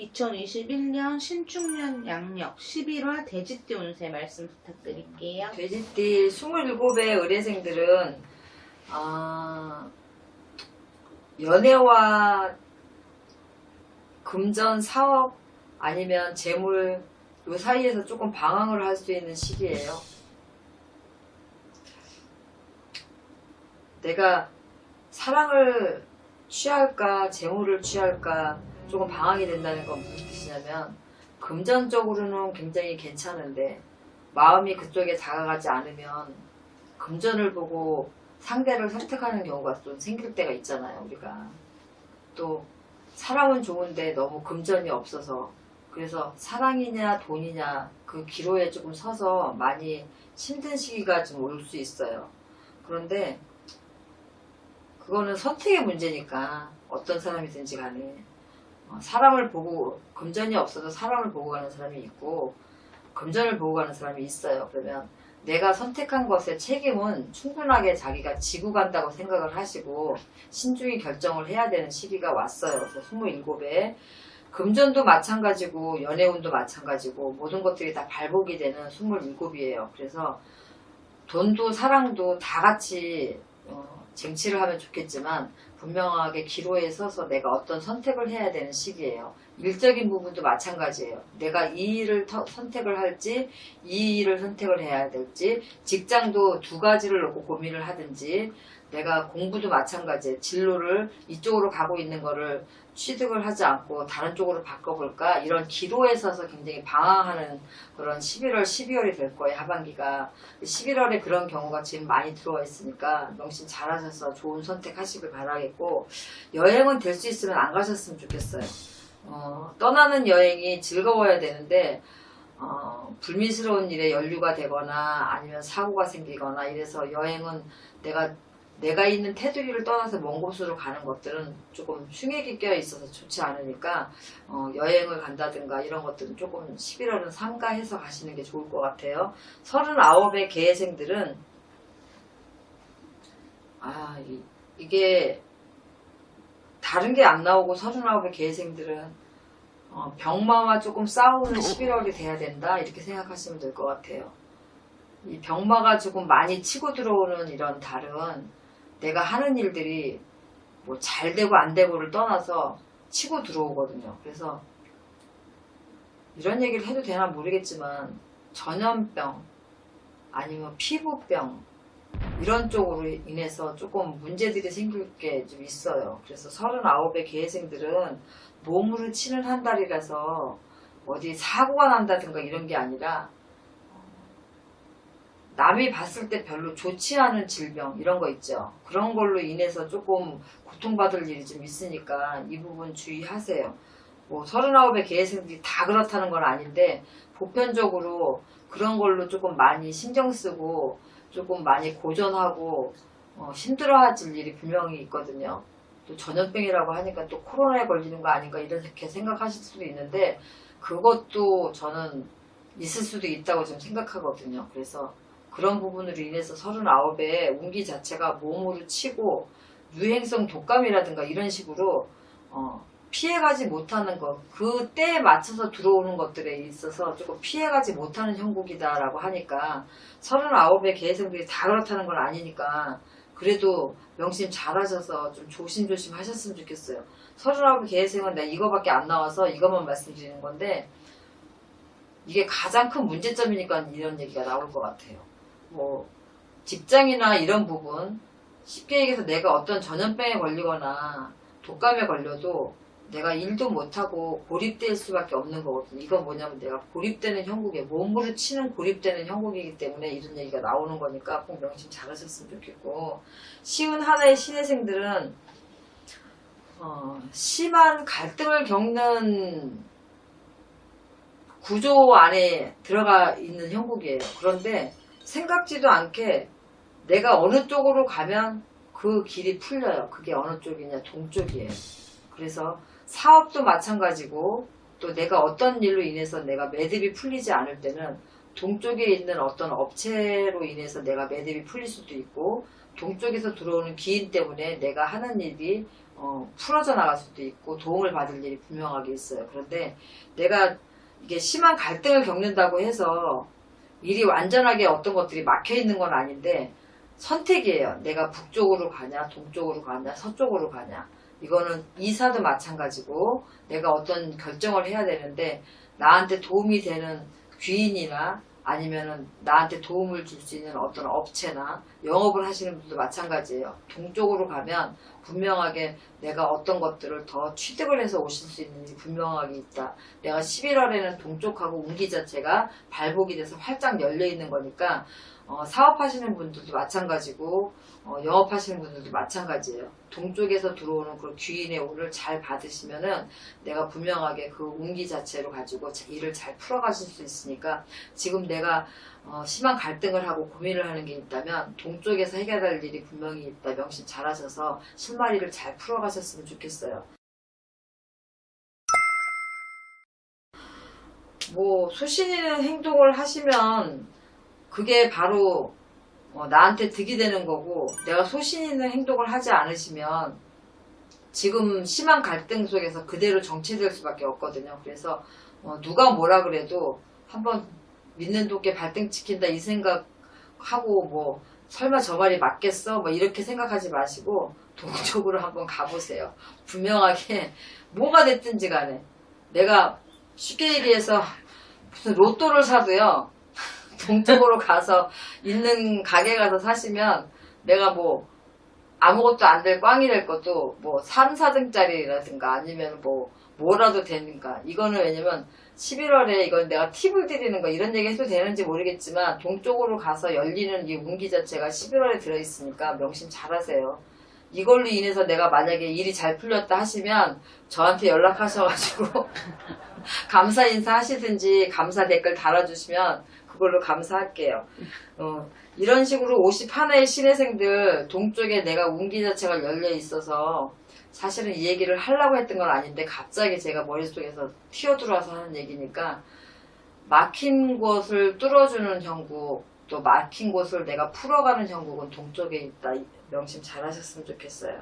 2021년 신축년 양력 11월 돼지띠 운세 말씀 부탁드릴게요. 돼지띠 27의 의뢰생들은 아, 연애와 금전 사업 아니면 재물 요 사이에서 조금 방황을 할 수 있는 시기예요. 내가 사랑을 취할까 재물을 취할까 조금 방황이 된다는 건 무슨 뜻이냐면 금전적으로는 굉장히 괜찮은데 마음이 그쪽에 다가가지 않으면 금전을 보고 상대를 선택하는 경우가 좀 생길 때가 있잖아요, 우리가. 또 사람은 좋은데 너무 금전이 없어서 그래서 사랑이냐 돈이냐 그 기로에 조금 서서 많이 힘든 시기가 좀 올 수 있어요. 그런데 그거는 선택의 문제니까 어떤 사람이든지 간에 어, 사람을 보고 금전이 없어도 사람을 보고 가는 사람이 있고 금전을 보고 가는 사람이 있어요. 그러면 내가 선택한 것의 책임은 충분하게 자기가 지고 간다고 생각을 하시고 신중히 결정을 해야 되는 시기가 왔어요. 그래서 27에 금전도 마찬가지고 연애운도 마찬가지고 모든 것들이 다 발복이 되는 27이에요. 그래서 돈도 사랑도 다 같이 어, 쟁취를 하면 좋겠지만 분명하게 기로에 서서 내가 어떤 선택을 해야 되는 시기예요. 일적인 부분도 마찬가지예요. 내가 이 일을 터- 선택을 할지 이 일을 선택을 해야 될지 직장도 두 가지를 놓고 고민을 하든지 내가 공부도 마찬가지예요. 진로를 이쪽으로 가고 있는 거를 취득을 하지 않고 다른 쪽으로 바꿔볼까 이런 기로에 서서 굉장히 방황하는 그런 11월, 12월이 될 거예요. 하반기가 11월에 그런 경우가 지금 많이 들어와 있으니까 명신 잘하셔서 좋은 선택 하시길 바라겠고 여행은 될 수 있으면 안 가셨으면 좋겠어요. 어, 떠나는 여행이 즐거워야 되는데 어, 불미스러운 일에 연루가 되거나 아니면 사고가 생기거나 이래서 여행은 내가 내가 있는 테두리를 떠나서 먼 곳으로 가는 것들은 조금 흉액이 껴 있어서 좋지 않으니까 어, 여행을 간다든가 이런 것들은 조금 11월은 삼가해서 가시는 게 좋을 것 같아요. 39의 개생들은 아 이, 이게 다른 게 안 나오고 39의 개생들은 어, 병마와 조금 싸우는 11월이 돼야 된다 이렇게 생각하시면 될 것 같아요. 이 병마가 조금 많이 치고 들어오는 이런 달은 내가 하는 일들이 뭐 잘 되고 안 되고를 떠나서 치고 들어오거든요. 그래서 이런 얘기를 해도 되나 모르겠지만 전염병 아니면 피부병 이런 쪽으로 인해서 조금 문제들이 생길 게 좀 있어요. 그래서 39의 계생들은 몸으로 치는 한 달이라서 어디 사고가 난다든가 이런 게 아니라 남이 봤을 때 별로 좋지 않은 질병 이런 거 있죠. 그런 걸로 인해서 조금 고통받을 일이 좀 있으니까 이 부분 주의하세요. 뭐 39의 계생들이 다 그렇다는 건 아닌데 보편적으로 그런 걸로 조금 많이 신경 쓰고 조금 많이 고전하고 어, 힘들어하실 일이 분명히 있거든요. 또 전염병이라고 하니까 또 코로나에 걸리는 거 아닌가 이렇게 생각하실 수도 있는데 그것도 저는 있을 수도 있다고 좀 생각하거든요. 그래서 그런 부분으로 인해서 39의 운기 자체가 몸으로 치고 유행성 독감이라든가 이런 식으로 어, 피해가지 못하는 것, 그 때에 맞춰서 들어오는 것들에 있어서 조금 피해가지 못하는 형국이다라고 하니까 39의 계생들이 다 그렇다는 건 아니니까 그래도 명심 잘하셔서 좀 조심조심 하셨으면 좋겠어요. 39의 계생은 내가 이거밖에 안 나와서 이것만 말씀드리는 건데 이게 가장 큰 문제점이니까 이런 얘기가 나올 것 같아요. 뭐 직장이나 이런 부분 쉽게 얘기해서 내가 어떤 전염병에 걸리거나 독감에 걸려도 내가 일도 못하고 고립될 수밖에 없는 거거든요. 이건 뭐냐면 내가 고립되는 형국에 몸으로 치는 고립되는 형국이기 때문에 이런 얘기가 나오는 거니까 꼭 명심 잘하셨으면 좋겠고 쉬운 하나의 신혜생들은 어, 심한 갈등을 겪는 구조 안에 들어가 있는 형국이에요. 그런데 생각지도 않게 내가 어느 쪽으로 가면 그 길이 풀려요. 그게 어느 쪽이냐, 동쪽이에요. 그래서 사업도 마찬가지고 또 내가 어떤 일로 인해서 내가 매듭이 풀리지 않을 때는 동쪽에 있는 어떤 업체로 인해서 내가 매듭이 풀릴 수도 있고 동쪽에서 들어오는 기인 때문에 내가 하는 일이 어, 풀어져 나갈 수도 있고 도움을 받을 일이 분명하게 있어요. 그런데 내가 이게 심한 갈등을 겪는다고 해서 일이 완전하게 어떤 것들이 막혀 있는 건 아닌데 선택이에요. 내가 북쪽으로 가냐, 동쪽으로 가냐, 서쪽으로 가냐. 이거는 이사도 마찬가지고 내가 어떤 결정을 해야 되는데 나한테 도움이 되는 귀인이나 아니면은 나한테 도움을 줄 수 있는 어떤 업체나 영업을 하시는 분도 마찬가지예요. 동쪽으로 가면 분명하게 내가 어떤 것들을 더 취득을 해서 오실 수 있는 일이 분명하게 있다. 내가 11월에는 동쪽하고 운기 자체가 발복이 돼서 활짝 열려 있는 거니까 어, 사업하시는 분들도 마찬가지고 어, 영업하시는 분들도 마찬가지예요. 동쪽에서 들어오는 그 귀인의 오를 잘 받으시면은 내가 분명하게 그 운기 자체로 가지고 자- 일을 잘 풀어가실 수 있으니까 지금 내가 어, 심한 갈등을 하고 고민을 하는 게 있다면 동쪽에서 해결할 일이 분명히 있다 명심 잘하셔서 실마리를 잘 풀어가셨으면 좋겠어요. 뭐 소신 있는 행동을 하시면 그게 바로 어, 나한테 득이 되는 거고 내가 소신 있는 행동을 하지 않으시면 지금 심한 갈등 속에서 그대로 정체될 수밖에 없거든요. 그래서 어, 누가 뭐라 그래도 한번 믿는 도께 발등 찍힌다 이 생각하고 뭐 설마 저 말이 맞겠어? 뭐 이렇게 생각하지 마시고 동쪽으로 한번 가보세요. 분명하게 뭐가 됐든지 간에 내가 쉽게 얘기해서 무슨 로또를 사도요. 동쪽으로 가서 있는 가게 가서 사시면 내가 뭐 아무것도 안 될 꽝이 될 것도 뭐 3, 4등짜리라든가 아니면 뭐 뭐라도 되는가 이거는 왜냐면 11월에 이건 내가 팁을 드리는 거 이런 얘기 해도 되는지 모르겠지만 동쪽으로 가서 열리는 이 운기 자체가 11월에 들어있으니까 명심 잘 하세요. 이걸로 인해서 내가 만약에 일이 잘 풀렸다 하시면 저한테 연락하셔가지고 감사 인사 하시든지 감사 댓글 달아주시면 그걸로 감사할게요. 어, 이런 식으로 51의 신혜생들 동쪽에 내가 운기 자체가 열려 있어서 사실은 이 얘기를 하려고 했던 건 아닌데 갑자기 제가 머릿속에서 튀어들어와서 하는 얘기니까 막힌 곳을 뚫어주는 형국 또 막힌 곳을 내가 풀어가는 형국은 동쪽에 있다 명심 잘 하셨으면 좋겠어요.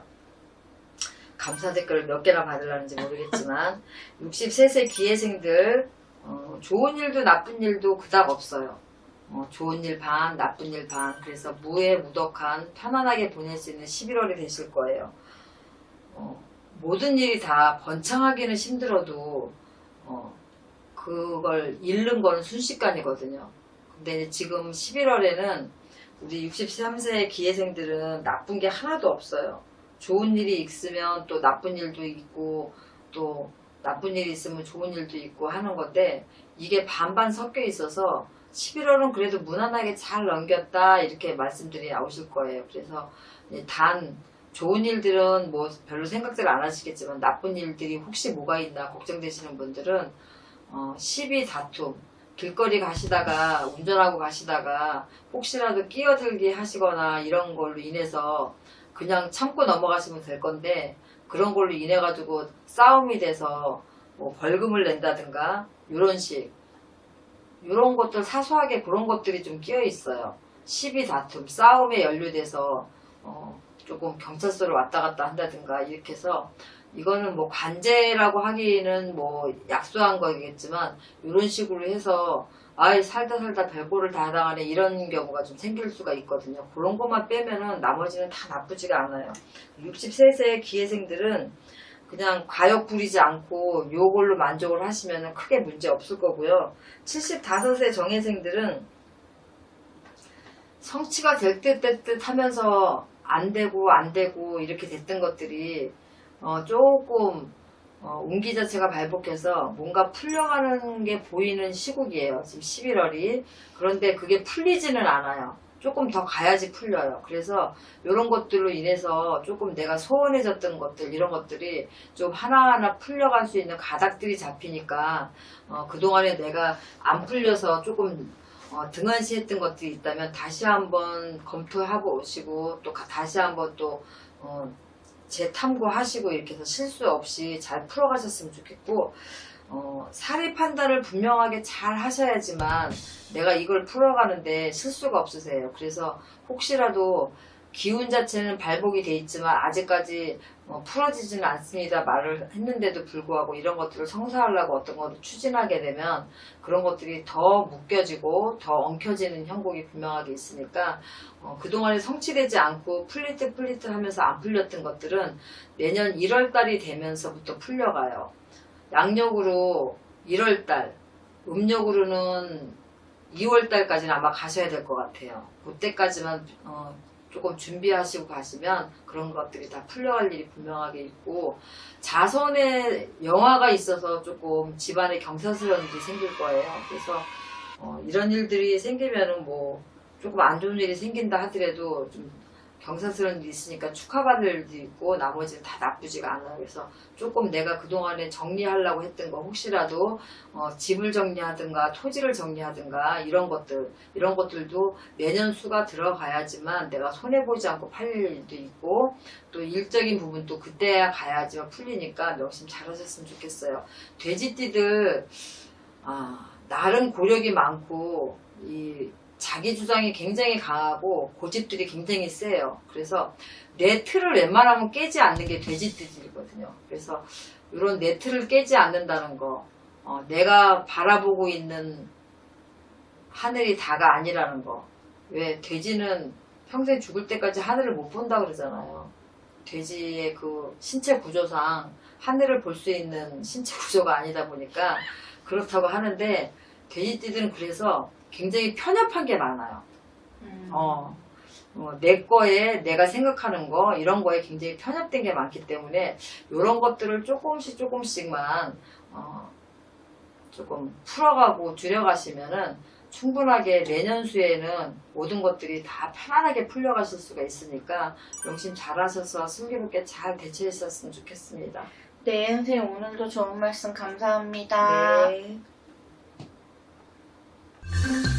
감사 댓글을 몇 개나 받으려는지 모르겠지만 63세 기회생들 어, 좋은 일도 나쁜 일도 그닥 없어요. 어, 좋은 일 반, 나쁜 일 반. 그래서 무해 무덕한 편안하게 보낼 수 있는 11월이 되실 거예요. 어, 모든 일이 다 번창하기는 힘들어도 어, 그걸 잃는 거는 순식간이거든요. 근데 지금 11월에는 우리 63세 기회생들은 나쁜 게 하나도 없어요. 좋은 일이 있으면 또 나쁜 일도 있고 또 나쁜 일이 있으면 좋은 일도 있고 하는 건데 이게 반반 섞여 있어서 11월은 그래도 무난하게 잘 넘겼다 이렇게 말씀들이 나오실 거예요. 그래서 단 좋은 일들은 뭐 별로 생각들 안 하시겠지만 나쁜 일들이 혹시 뭐가 있나 걱정되시는 분들은 어, 시비 다툼 길거리 가시다가 운전하고 가시다가 혹시라도 끼어들기 하시거나 이런 걸로 인해서 그냥 참고 넘어가시면 될 건데 그런 걸로 인해 가지고 싸움이 돼서 뭐 벌금을 낸다든가 이런 식 이런 것들 사소하게 그런 것들이 좀 끼어 있어요. 시비 다툼, 싸움에 연루돼서 어, 조금 경찰서로 왔다 갔다 한다든가 이렇게 해서 이거는 뭐 관제라고 하기는 뭐 약소한 거겠지만 이런 식으로 해서 아이 살다 살다 별꼴을 다 당하네 이런 경우가 좀 생길 수가 있거든요. 그런 것만 빼면은 나머지는 다 나쁘지가 않아요. 63세 기회생들은 그냥 과욕 부리지 않고 요걸로 만족을 하시면 크게 문제 없을 거고요. 75세 정예생들은 성취가 될 듯 될 듯 하면서 안 되고 안 되고 이렇게 됐던 것들이 어, 조금 어, 운기 자체가 발복해서 뭔가 풀려가는 게 보이는 시국이에요. 지금 11월이. 그런데 그게 풀리지는 않아요. 조금 더 가야지 풀려요. 그래서 이런 것들로 인해서 조금 내가 소원해졌던 것들, 이런 것들이 좀 하나하나 풀려갈 수 있는 가닥들이 잡히니까, 어, 그동안에 내가 안 풀려서 조금 어, 등한시했던 것들이 있다면 다시 한번 검토하고 오시고, 또 가- 다시 한번 또, 어, 재탐구하시고 이렇게 해서 실수 없이 잘 풀어가셨으면 좋겠고 어, 사리 판단을 분명하게 잘 하셔야지만 내가 이걸 풀어가는데 실수가 없으세요. 그래서 혹시라도 기운 자체는 발복이 돼 있지만 아직까지 어, 풀어지지는 않습니다 말을 했는데도 불구하고 이런 것들을 성사하려고 어떤 것을 추진하게 되면 그런 것들이 더 묶여지고 더 엉켜지는 형국이 분명하게 있으니까 어, 그동안에 성취되지 않고 풀릴 듯 하면서 안 풀렸던 것들은 내년 1월달이 되면서부터 풀려가요. 양력으로 1월달, 음력으로는 2월달까지는 아마 가셔야 될 것 같아요. 그때까지만 어, 조금 준비하시고 가시면 그런 것들이 다 풀려갈 일이 분명하게 있고 자손의 영화가 있어서 조금 집안에 경사스러운 일이 생길 거예요. 그래서 어, 이런 일들이 생기면은 뭐 조금 안 좋은 일이 생긴다 하더라도 좀 경사스러운 일이 있으니까 축하받을 일도 있고 나머지는 다 나쁘지가 않아요. 그래서 조금 내가 그동안에 정리하려고 했던 거 혹시라도 어, 집을 정리하든가 토지를 정리하든가 이런 것들 이런 것들도 내년 수가 들어가야지만 내가 손해보지 않고 팔릴 일도 있고 또 일적인 부분도 그때야 가야지만 풀리니까 명심 잘하셨으면 좋겠어요. 돼지띠들 아, 나름 고력이 많고 이 자기 주장이 굉장히 강하고 고집들이 굉장히 세요. 그래서 내 틀을 웬만하면 깨지 않는 게 돼지띠들이거든요. 그래서 이런 내 틀을 깨지 않는다는 거, 어, 내가 바라보고 있는 하늘이 다가 아니라는 거. 왜 돼지는 평생 죽을 때까지 하늘을 못 본다 그러잖아요. 돼지의 그 신체 구조상 하늘을 볼 수 있는 신체 구조가 아니다 보니까 그렇다고 하는데 돼지띠들은 그래서 굉장히 편협한 게 많아요. 음. 어, 어, 내 거에 내가 생각하는 거 이런 거에 굉장히 편협된 게 많기 때문에 이런 것들을 조금씩 조금씩만 어, 조금 풀어가고 줄여가시면은 충분하게 내년 수에는 모든 것들이 다 편안하게 풀려가실 수가 있으니까 명심 잘하셔서 슬기롭게 잘 대처했었으면 좋겠습니다. 네, 선생님 오늘도 좋은 말씀 감사합니다. 네. thank you